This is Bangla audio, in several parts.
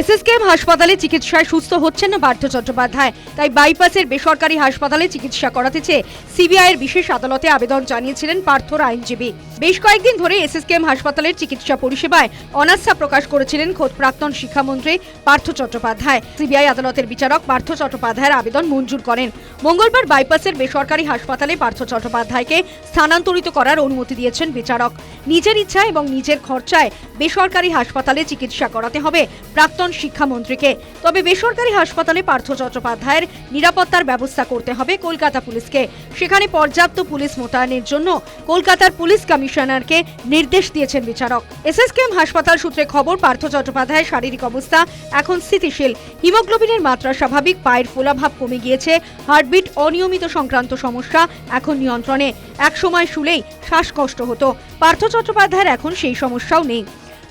এসএসকেএম হাসপাতালে চিকিৎসায় সুস্থ হচ্ছেন না পার্থ চট্টোপাধ্যায়। তাই বাইপাসের বেসরকারি হাসপাতালে চিকিৎসা করাতে চেয়ে সিবিআইয়ের বিশেষ আদালতে আবেদন জানিয়েছিলেন পার্থর আইনজীবী। বেশ কয়েকদিন ধরে এসএসকেএম হাসপাতালের চিকিৎসা পরিষেবায় অনাস্থা প্রকাশ করেছিলেন খোদ প্রাক্তন শিক্ষামন্ত্রী পার্থ চট্টোপাধ্যায়। সিবিআই আদালতের বিচারক পার্থ চট্টোপাধ্যায়ের আবেদন মঞ্জুর করেন। মঙ্গলবার বাইপাসের বেসরকারি হাসপাতালে পার্থ চট্টোপাধ্যায়কে স্থানান্তরিত করার অনুমতি দিয়েছেন বিচারক। নিজের ইচ্ছা এবং নিজের খরচায় বেসরকারি হাসপাতালে চিকিৎসা করাতে হবে। প্রাক্তন শিক্ষামন্ত্রীকে। তবে বেসরকারি হাসপাতালে পার্থ চট্টোপাধ্যায়ের নিরাপত্তার ব্যবস্থা করতে হবে কলকাতা পুলিশকে। সেখানে পর্যাপ্ত পুলিশ মোতায়েনের জন্য কলকাতার পুলিশ কমিশনারকে নির্দেশ দিয়েছেন বিচারক। এসএসকেএম হাসপাতাল সূত্রে খবর, পার্থ চট্টোপাধ্যায়ের শারীরিক অবস্থা এখন স্থিতিশীল। হিমোগ্লোবিনের মাত্রা স্বাভাবিক, পায়ের ফোলাভাব কমে গিয়েছে, হার্টবিট অনিয়মিত সংক্রান্ত সমস্যা এখন নিয়ন্ত্রণে। একসময় শুলেই শ্বাসকষ্ট হতো। পার্থ চট্টোপাধ্যায়ের এখন সেই সমস্যাও নেই।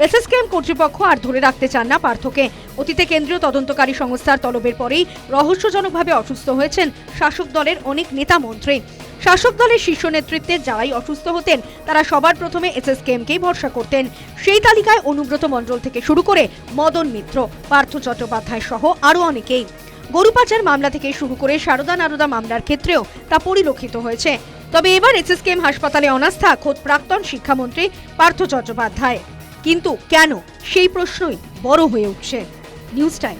এসএসকেএম কর্তৃপক্ষ আর ধরে রাখতে চান না পার্থকে। অতীতে কেন্দ্রীয় তদন্তকারী সংস্থার তলবের পরেই রহস্যজনকভাবে অসুস্থ হয়েছেন শাসক দলের অনেক নেতা মন্ত্রী। শাসক দলের শীর্ষ নেতৃত্বে যারাই অসুস্থ হতেন, তারা সবার প্রথমে এসএসকেএমকেই ভরসা করতেন। সেই তালিকায় অনুব্রত মণ্ডল থেকে শুরু করে মদন মিত্র, পার্থ চট্টোপাধ্যায় সহ আরও অনেকেই। গরু পাচার মামলা থেকে শুরু করে সারদা নারদা মামলার ক্ষেত্রেও তা পরিলক্ষিত হয়েছে। তবে এবার এসএসকেএম হাসপাতালে অনাস্থা খোদ প্রাক্তন শিক্ষামন্ত্রী পার্থ চট্টোপাধ্যায়। কিন্তু কেন? সেই প্রশ্নই বড় হয়ে উঠছে। News time.